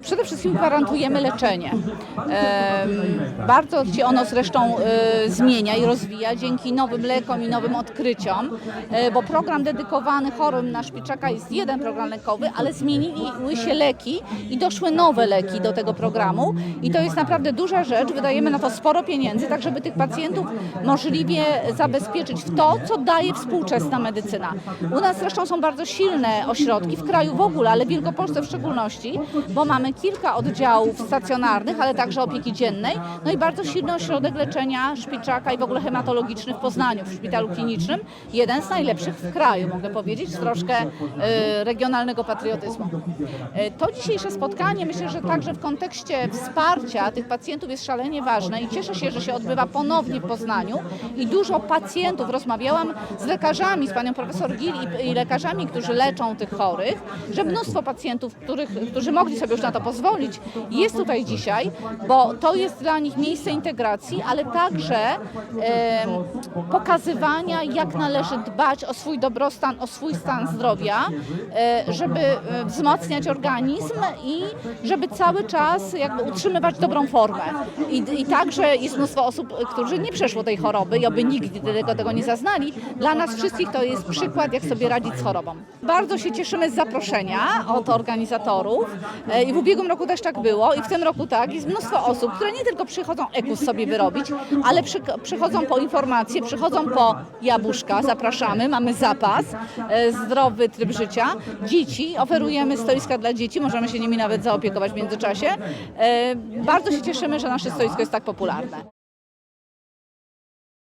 Przede wszystkim gwarantujemy leczenie. Bardzo się ono zresztą e, zmienia i rozwija dzięki nowym lekom i nowym odkryciom, e, bo program dedykowany chorym na szpiczaka jest jeden program lekowy, ale zmieniły się leki i doszły nowe leki do tego programu i to jest naprawdę duża rzecz. Wydajemy na to sporo pieniędzy, tak żeby tych pacjentów możliwie zabezpieczyć w to, co daje współczesna medycyna. U nas zresztą są bardzo silne ośrodki, w kraju w ogóle, ale w Wielkopolsce w szczególności, bo mamy kilka oddziałów stacjonarnych, ale także opieki dziennej, no i bardzo silny ośrodek leczenia szpiczaka i w ogóle hematologiczny w Poznaniu, w szpitalu klinicznym. Jeden z najlepszych w kraju, mogę powiedzieć, z troszkę e, regionalnego patriotyzmu. E, To dzisiejsze spotkanie myślę, że także w kontekście wsparcia tych pacjentów jest szalenie ważne i cieszę się, że się odbywa ponownie w Poznaniu i dużo pacjentów, rozmawiałam z lekarzami, z panią profesor Gil i lekarzami, którzy leczą tych chorych, że mnóstwo pacjentów, których, którzy mogli sobie już na to pozwolić, jest tutaj dzisiaj, bo to jest dla nich miejsce integracji, ale także em, pokazywania, jak należy dbać o swój dobrostan, o swój stan zdrowia, e, żeby e, wzmacniać organizm i żeby cały czas jakby utrzymywać dobrą formę. I, I także jest mnóstwo osób, którzy nie przeszło tej choroby i oby nigdy tego, tego nie zaznali. Dla nas wszystkich to jest przykład, jak sobie radzić z chorobą. Bardzo się cieszymy z zaproszenia od organizatorów e, i w ubiegłym roku też tak było i w tym roku tak. Jest mnóstwo osób, które nie tylko przychodzą ekus sobie wyrobić, ale przy, przychodzą po informacje, przychodzą po jabłuszka, zapraszamy, mamy zapas, e, zdrowy tryb życia. Dzieci, oferujemy stoiska dla dzieci, możemy się nimi nawet zaopiekować w międzyczasie. E, Bardzo się cieszymy, że nasze stoisko jest tak popularne.